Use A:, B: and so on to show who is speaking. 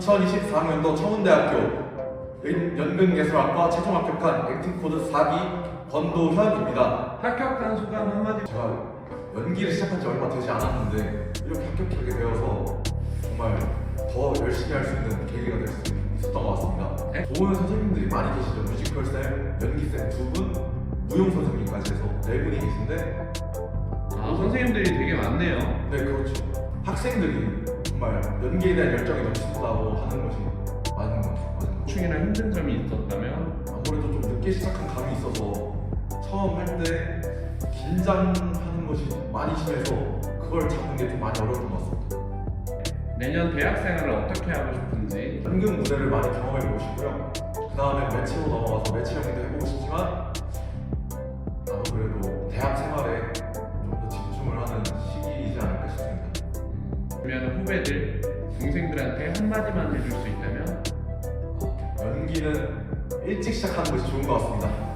A: 경상남도 청운대학교 연- 연극예술학과 최종 합격한 액팅코드 4기 권도현입니다.
B: 합격한 소감 한마디
A: 제가 연기를 시작한 지 얼마 되지 않았는데 이렇게 합격하게 되어서 정말 더 열심히 할 수 있는 계기가 될 수 있었던 것 같습니다.
B: 네?
A: 좋은 선생님들이 많이 계시죠. 뮤지컬 쌤, 연기 쌤 두 분, 무용 선생님까지 해서 네 분이 계신데
B: 아 선생님들이 되게 많네요
A: 네 그렇죠. 학생들이 정말 연기에 대한 열정이 넘친다고 하는 것이 맞는 것 같아요.
B: 충이나 힘든 점이 있었다면
A: 아무래도 좀 늦게 시작한 감이 있어서 처음 할 때 긴장하는 것이 많이 심해서 그걸 잡는 게 좀 많이 어려웠던 것 같습니다.
B: 내년 대학 생활을 어떻게 하고 싶은지
A: 연극 무대를 많이 경험해 보고 싶고요. 그 다음에 매치로 넘어가서 매치 연기도 해보고 싶지만 아무래도 대학 생활에 좀 더 집중을 하는 시기이지 않을까 싶습니다.
B: 그러면 후배들 동생들한테 한마디만 해줄 수 있다면
A: 연기는 일찍 시작하는 것이 좋은 것 같습니다.